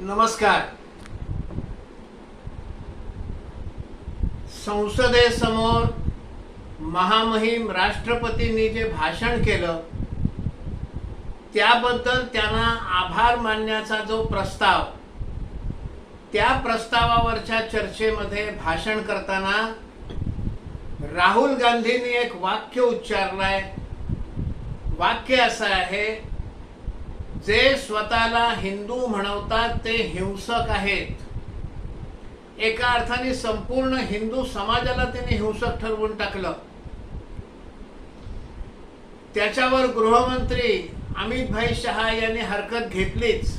नमस्कार. संसदेसमोर महामहिम राष्ट्रपतींनी जे भाषण केलं त्याबद्दल त्यांना आभार मानण्याचा जो प्रस्ताव त्या प्रस्तावावरच्या चर्चेमध्ये भाषण करताना राहुल गांधींनी एक वाक्य उच्चारलंय. वाक्य असं आहे जे स्वतःला हिंदू म्हणवतात ते हिंसक आहेत. एका अर्थाने संपूर्ण हिंदू समाजाला त्यांनी हिंसक ठरवून टाकलं. त्याच्यावर गृहमंत्री अमित भाई शहा यांनी हरकत घेतलीच.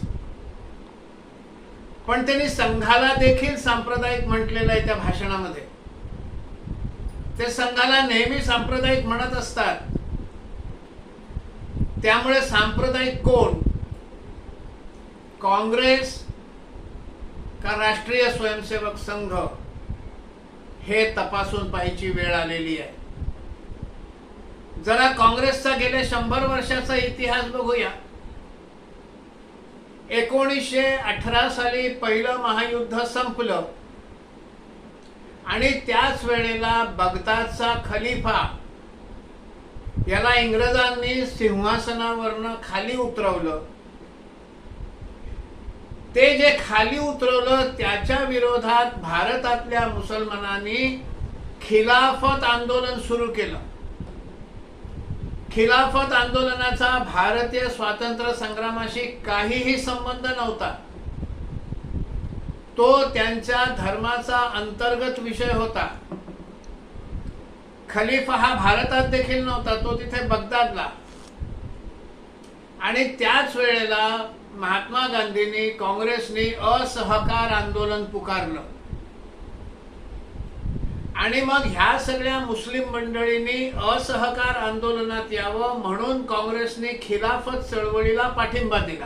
पण त्यांनी संघाला देखील सांप्रदायिक म्हटलेलं आहे त्या भाषणामध्ये. ते संघाला नेहमी सांप्रदायिक म्हणत असतात. त्यामुळे सांप्रदायिक कोण? काँग्रेस का राष्ट्रीय स्वयंसेवक संघ हे तपासून पाहायची वेळ आलेली आहे. जरा काँग्रेसचा गेल्या शंभर वर्षाचा इतिहास बघूया. एकोणीसशे अठरा साली पहिलं महायुद्ध संपलं. आणि त्याच वेळेला बगदादचा खलिफा याला इंग्रजांनी सिंहासनावरनं खाली उतरवलं. ते जे खाली उतरवलं त्याच्या विरोधात भारतातल्या मुसलमानांनी खिलाफत आंदोलन सुरू केलं. खिलाफत आंदोलनाचा भारतीय स्वातंत्र्य संग्रामाशी काहीही संबंध नव्हता. तो त्यांच्या धर्माचा अंतर्गत विषय होता. खलिफा हा भारतात देखील नव्हता तो तिथे बगदादला. आणि त्याच वेळेला महात्मा गांधींनी काँग्रेसने असहकार आंदोलन पुकारलं. आणि मग ह्या सगळ्या मुस्लिम मंडळींनी असहकार आंदोलनात यावं म्हणून काँग्रेसने खिलाफत चळवळीला पाठिंबा दिला.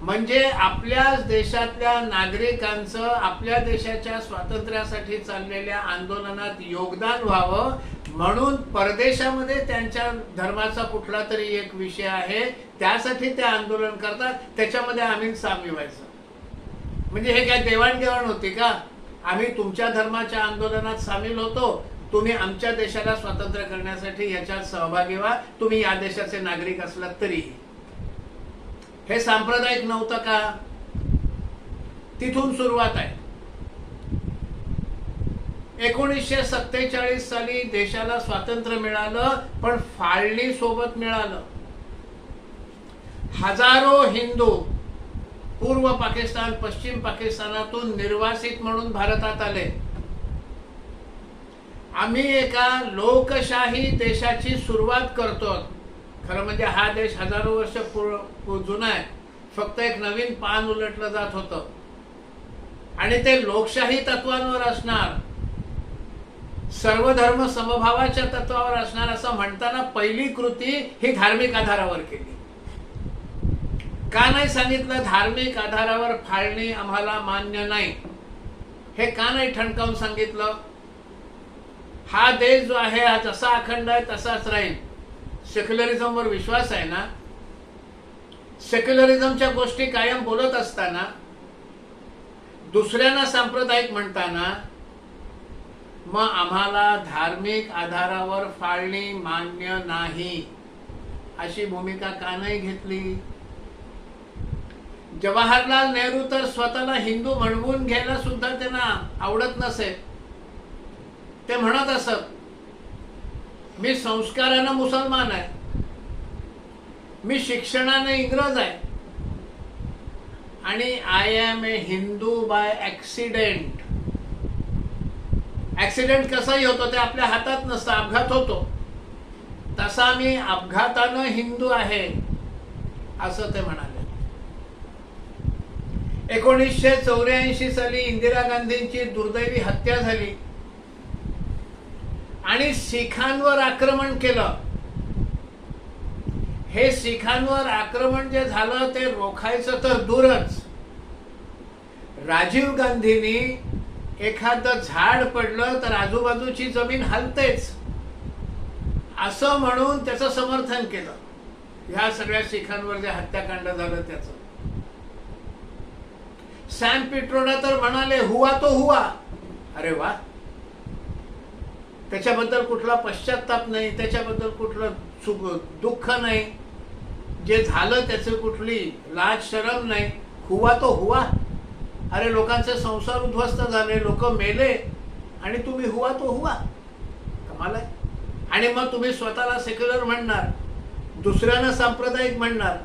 म्हणजे आपल्याच देशातल्या नागरिकांचं आपल्या देशाच्या स्वातंत्र्यासाठी चाललेल्या आंदोलनात योगदान व्हावं म्हणून परदेशामध्ये त्यांच्या धर्माचा कुठला तरी एक विषय आहे त्यासाठी ते आंदोलन करतात. त्याच्यामध्ये आम्ही सामील व्हायचं. म्हणजे हे काय देवाणघेवाण होती का? आम्ही तुमच्या धर्माच्या आंदोलनात सामील होतो. तुम्ही आमच्या देशाला स्वातंत्र्य करण्यासाठी याच्यात सहभागी व्हा. तुम्ही या देशाचे नागरिक असलात तरीही. हे सांप्रदायिक नव्हतं का? तिथून सुरुवात आहे. एकोणीसशे सत्तेचाळीस साली देशाला स्वातंत्र्य मिळालं पण फाळणी सोबत मिळालं. हजारो हिंदू पूर्व पाकिस्तान पश्चिम पाकिस्तानातून निर्वासित म्हणून भारतात आले. आम्ही एका लोकशाही देशाची सुरुवात करतो खरं म्हणजे हा देश हजारो वर्ष पूर्व जुना आहे. फक्त एक नवीन पान उलटलं जात होतं. आणि ते लोकशाही तत्वांवर असणार. सर्वधर्म समभावाच्या तत्वावर असणार असं म्हणताना पहिली कृती ही धार्मिक आधारावर केली. का नाही सांगितलं धार्मिक आधारावर फाळणी आम्हाला मान्य नाही? हे का नाही ठणकावून सांगितलं? हा देश जो आहे हा जसा अखंड आहे तसाच राहील. सेक्युलरिझमवर विश्वास आहे ना सेक्युलरिझमच्या गोष्टी कायम बोलत असताना दुसऱ्यांना सांप्रदायिक म्हणताना मग आम्हाला धार्मिक आधारावर फाळणी मान्य नाही अशी भूमिका का नाही घेतली? जवाहरलाल नेहरू तर स्वतःला हिंदू म्हणवून घ्यायला सुद्धा त्यांना आवडत नसे. ते म्हणत असत मी संस्कारानं मुसलमान आहे. मी शिक्षणानं इंग्रज आहे. आणि I am a Hindu by accident accident कसाही होतो ते आपल्या हातात नसतं अपघात होतो. तसा मी अपघातानं हिंदू आहे असं ते म्हणाले. एकोणीसशे चौऱ्याऐंशी साली इंदिरा गांधींची दुर्दैवी हत्या झाली. आणि शिखांवर आक्रमण केलं. हे शिखांवर आक्रमण जे झालं ते रोखायचं तर दूरच. राजीव गांधींनी एखादं झाड पडलं तर आजूबाजूची जमीन हलतेच. असं म्हणून त्याचं समर्थन केलं. ह्या सगळ्या शिखांवर जे हत्याकांड झालं त्याच. सॅम पिट्रोडा तर म्हणाले हुआ तो हुआ. अरे वा. त्याच्याबद्दल कुठला पश्चाताप नाही त्याच्याबद्दल कुठलं सुख दुःख नाही. जे झालं त्याचं कुठली लाज शरम नाही. हुवा तो हुवा. अरे लोकांचे संसार उद्ध्वस्त झाले लोक मेले आणि तुम्ही हुवा तो हुवा. कमाल आहे. आणि मग तुम्ही स्वतःला सेक्युलर म्हणणार दुसऱ्यांना सांप्रदायिक म्हणणार.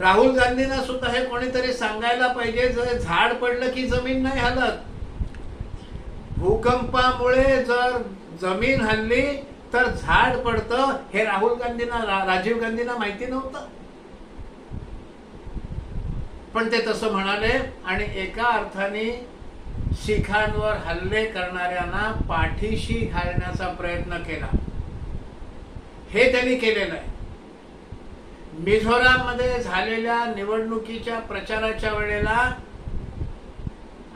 राहुल गांधींना सुद्धा हे कोणीतरी सांगायला पाहिजे जर झाड पडलं की जमीन नाही हलत. भूकंपामुळे जर जमीन हल्ली तर झाड पडतं. हे राहुल गांधींना रा- राजीव गांधींना माहिती नव्हतं. पण ते तसं म्हणाले आणि एका अर्थाने शिखांवर हल्ले करणाऱ्यांना पाठीशी घालण्याचा प्रयत्न केला. हे त्यांनी केलेलं आहे. मिझोराममध्ये झालेल्या निवडणुकीच्या प्रचाराच्या वेळेला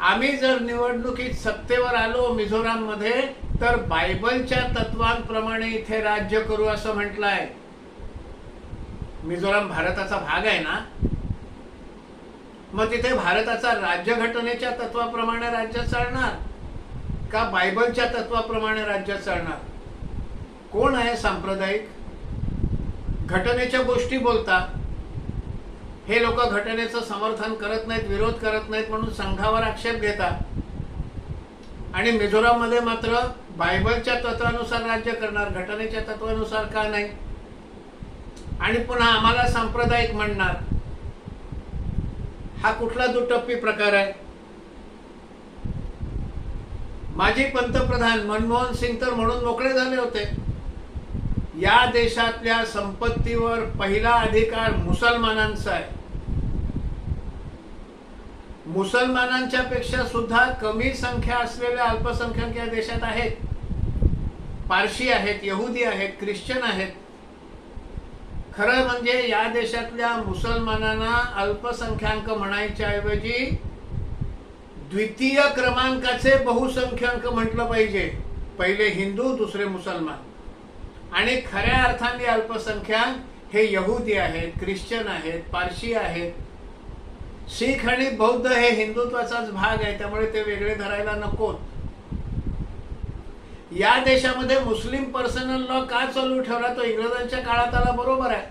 आम्ही जर निवडणुकीत सत्तेवर आलो मिझोराममध्ये तर बायबलच्या तत्वांप्रमाणे इथे राज्य करू असं म्हटलंय. मिझोराम भारताचा भाग आहे ना? मग तिथे भारताचा राज्यघटनेच्या तत्वाप्रमाणे राज्य चालणार का बायबलच्या तत्वाप्रमाणे राज्य चालणार? कोण आहे सांप्रदायिक? घटनेच्या गोष्टी बोलतात हे लोक घटनेचं समर्थन करत नाहीत विरोध करत नाहीत म्हणून संघावर आक्षेप घेतात. आणि मिझोराममध्ये मात्र बायबलच्या तत्वानुसार राज्य करणार घटनेच्या तत्वानुसार का नाही? आणि पुन्हा आम्हाला सांप्रदायिक म्हणणार. हा कुठला दुटप्पी प्रकार आहे? माजी पंतप्रधान मनमोहन सिंग तर म्हणून मोकळे झाले होते. या देशातल्या संपत्तीवर पहिला अधिकार मुसलमानांचा आहे. मुसलमानांच्या पेक्षा सुद्धा कमी संख्या असलेल्या अल्पसंख्याक या देशात आहेत. पारशी आहेत यहुदी आहेत ख्रिश्चन आहेत. खरं म्हणजे या देशातल्या मुसलमानांना अल्पसंख्याक म्हणायच्या ऐवजी द्वितीय क्रमांकाचे बहुसंख्याक म्हटलं पाहिजे. पहिले हिंदू दुसरे मुसलमान. आणि खऱ्या अर्थाने अल्पसंख्याक हे यहुदी आहेत ख्रिश्चन आहेत पारशी आहेत. शीख आणि बौद्ध हे हिंदुत्वाचाच भाग आहे त्यामुळे ते वेगळे धरायला नकोत. या देशामध्ये मुस्लिम पर्सनल लॉ का चालू ठेवला? तो इंग्रजांच्या काळात आला बरोबर आहे.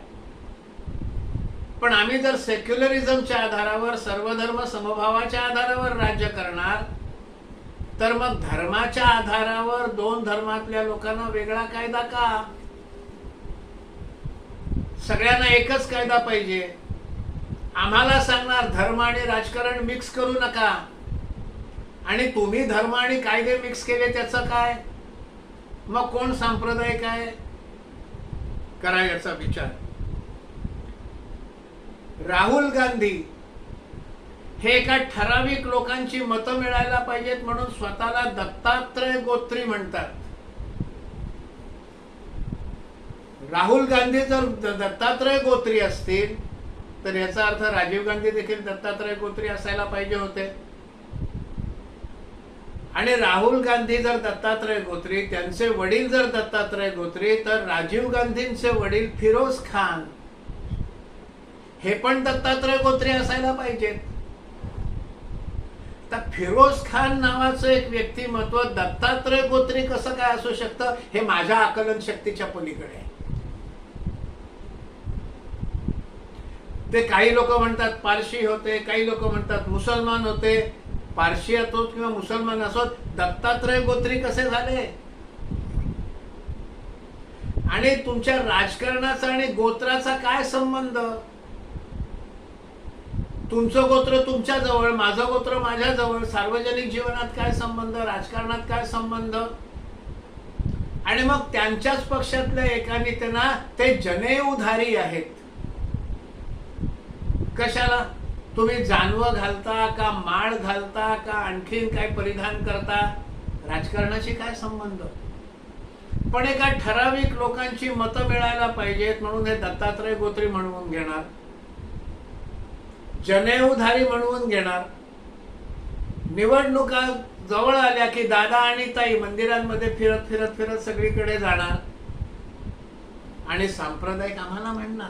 पण आम्ही जर सेक्युलरिझमच्या आधारावर सर्वधर्म समभावाच्या आधारावर राज्य करणार तर मग धर्माच्या आधारावर दोन धर्मातल्या लोकांना वेगळा कायदा का? सगळ्यांना एकच कायदा पाहिजे. आम्हाला सांगणार धर्म आणि राजकारण मिक्स करू नका. आणि तुम्ही धर्म आणि कायदे मिक्स केले त्याचं काय? मग कोण सांप्रदायिक आहे? करा याचा विचार. राहुल गांधी हे एका ठराविक लोकांची मतं मिळायला पाहिजेत म्हणून स्वतःला दत्तात्रय गोत्री म्हणतात. राहुल गांधी जर दत्तात्रय गोत्री असतील तर याचा अर्थ राजीव गांधी देखील दत्तात्रय गोत्री असायला पाहिजे होते. आणि राहुल गांधी जर दत्तात्रय गोत्री त्यांचे वडील जर दत्तात्रय गोत्री तर राजीव गांधींचे वडील फिरोज खान हे पण दत्तात्रय गोत्री असायला पाहिजेत. तर फिरोज खान नावाचं एक व्यक्तिमत्व दत्तात्रय गोत्री कसं काय असू शकतं हे माझ्या आकलन शक्तीच्या पलीकडे आहे. ते काही लोक म्हणतात पारशी होते काही लोक म्हणतात मुसलमान होते. पारशी असोत किंवा मुसलमान असोत दत्तात्रय गोत्री कसे झाले? आणि तुमच्या राजकारणाचा आणि गोत्राचा काय संबंध? तुमचं गोत्र तुमच्या जवळ माझं गोत्र माझ्या जवळ सार्वजनिक जीवनात काय संबंध राजकारणात काय संबंध? आणि मग त्यांच्याच पक्षातल्या एका नेत्यांना ते जनेऊधारी आहेत. कशाला? तुम्ही जानवं घालता का माळ घालता का आणखीन काय परिधान करता? राजकारणाशी काय संबंध? पण एका ठराविक लोकांची मतं मिळायला पाहिजेत म्हणून हे दत्तात्रय गोत्री म्हणवून घेणार. जनेऊधारी म्हणवून घेणार. निवडणुका जवळ आल्या की दादा आणि ताई मंदिरांमध्ये फिरत फिरत फिरत सगळीकडे जाणार. आणि सांप्रदायिक आम्हाला म्हणणार.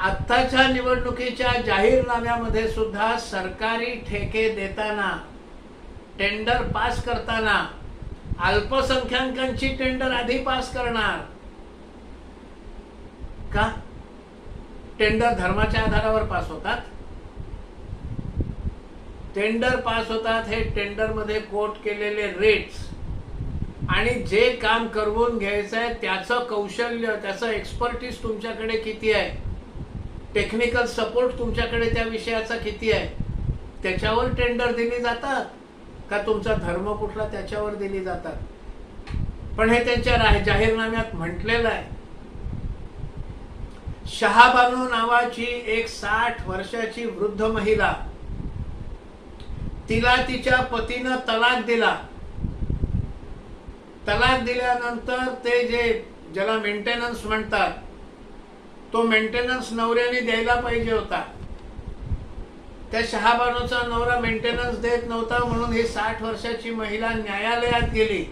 आत्ताच्या निवडणुकीच्या जाहीरनाम्यामध्ये सुद्धा सरकारी ठेके देताना टेंडर पास करताना अल्पसंख्याकांची टेंडर आधी पास करणार. का? टेंडर धर्माच्या आधारावर पास होतात. टेंडर पास होतात हे टेंडरमध्ये कोट केलेले रेट्स आणि जे काम करवून घ्यायचं आहे त्याचं कौशल्य त्याचं एक्सपर्टीज तुमच्याकडे किती आहे? टेक्निकल सपोर्ट तुमच्याकडे त्या विषयाचा किती आहे? त्याच्यावर टेंडर दिली जातात? का तुमचा धर्म कुठला त्याच्यावर दिली जातात? पण हे त्यांच्या रा- जाहीरनाम्यात म्हटलेलं आहे. शहाबानू नावाची एक साठ वर्षाची वृद्ध महिला तिला तिच्या पतीनं तलाक दिला. तलाक दिल्यानंतर ते जे ज्याला मेंटेनन्स म्हणतात तो मेंटेनन्स नवऱ्याने द्यायला पाहिजे होता. त्या शहाबानूचा नवरा मेंटेनन्स देत नव्हता म्हणून ही साठ वर्षाची महिला न्यायालयात गेली.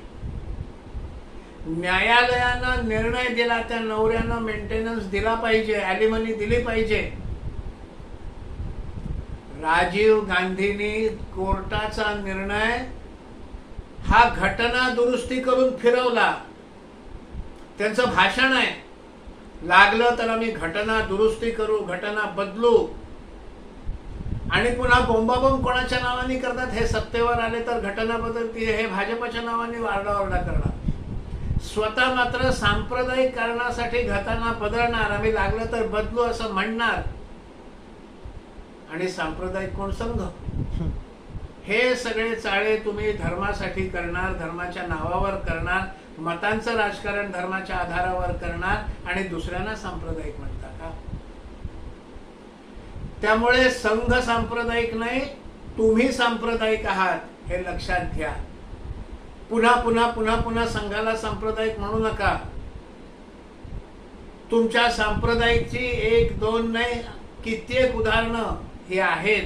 न्यायालयानं निर्णय दिला त्या नवऱ्यानं मेंटेनन्स दिला पाहिजे अॅलिमनी दिली पाहिजे. राजीव गांधींनी कोर्टाचा निर्णय हा घटना दुरुस्ती करून फिरवला. त्यांचं भाषण आहे. लागलं तर आम्ही घटना दुरुस्ती करू घटना बदलू. आणि पुन्हा बोंबाबोंब कोणाच्या नावाने करतात हे सत्तेवर आले तर घटना बदलती हे भाजपच्या नावाने वारडाओरडा करणार. स्वतः मात्र सांप्रदायिक कारणासाठी घटना पदळणार आम्ही लागलं तर बदलू असं म्हणणार. आणि सांप्रदायिक कोण संघ हे सगळे चाळे तुम्ही धर्मासाठी करणार धर्माच्या नावावर करणार मतांचं राजकारण धर्माच्या आधारावर करणार आणि दुसऱ्यांना सांप्रदायिक म्हणता का? त्यामुळे संघ सांप्रदायिक नाही तुम्ही सांप्रदायिक आहात हे लक्षात घ्या. पुन्हा पुन्हा पुन्हा पुन्हा संघाला सांप्रदायिक म्हणू नका. तुमच्या सांप्रदायिकची एक दोन नाही कित्येक उदाहरणं ही आहेत.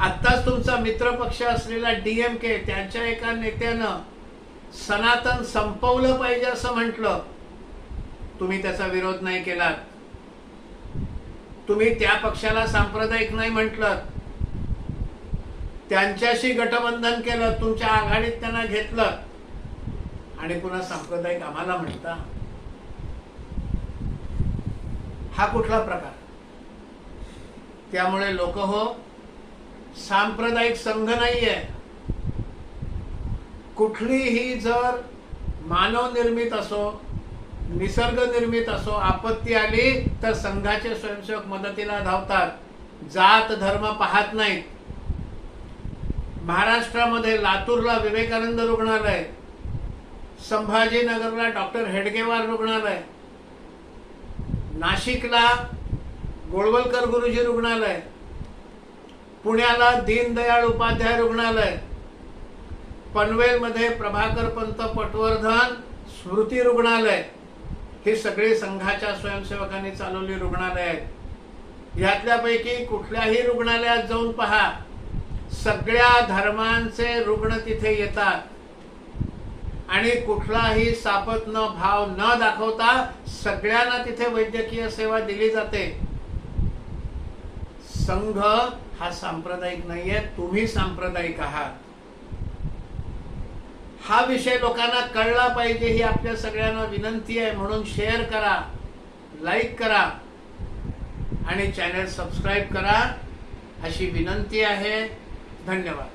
आत्ताच तुमचा मित्रपक्ष असलेला डीएमके त्यांच्या एका नेत्यानं सनातन संपवलं पाहिजे असं म्हटलं. तुम्ही त्याचा विरोध नाही केलात. तुम्ही त्या पक्षाला सांप्रदायिक नाही म्हटलं त्यांच्याशी गठबंधन केलं तुमच्या आघाडीत त्यांना घेतलं. आणि पुन्हा सांप्रदायिक आम्हाला म्हणता हा कुठला प्रकार? त्यामुळे लोक हो सांप्रदायिक संघ नाहीये. कुठलीही जर मानव निर्मित असो निसर्ग निर्मित असो आपत्ती आली तर संघाचे स्वयंसेवक मदतीला धावतात. जात धर्म पाहत नाहीत. महाराष्ट्रामध्ये लातूरला विवेकानंद रुग्णालय संभाजीनगरला डॉक्टर हेडगेवार रुग्णालय नाशिकला गोळवलकर गुरुजी रुग्णालय पुण्याला दीनदयाळ उपाध्याय रुग्णालय पनवेलमध्ये प्रभाकर पंत पटवर्धन स्मृती रुग्णालय ही सगळी संघाच्या स्वयंसेवकांनी चालवली रुग्णालय आहेत. यातल्यापैकी कुठल्याही रुग्णालयात जाऊन पहा. सगळ्या धर्मांचे रुग्ण तिथे येतात. आणि कुठलाही सापत न भाव न दाखवता सगळ्यांना तिथे वैद्यकीय सेवा दिली जाते. संघ हा सांप्रदायिक नाहीये तुम्ही सांप्रदायिक आहात. हा विषय लोकांना कळला पाहिजे ही आपल्या सगळ्यांना विनंती आहे म्हणून शेअर करा लाईक करा आणि चॅनल सबस्क्राईब करा अशी विनंती आहे. धन्यवाद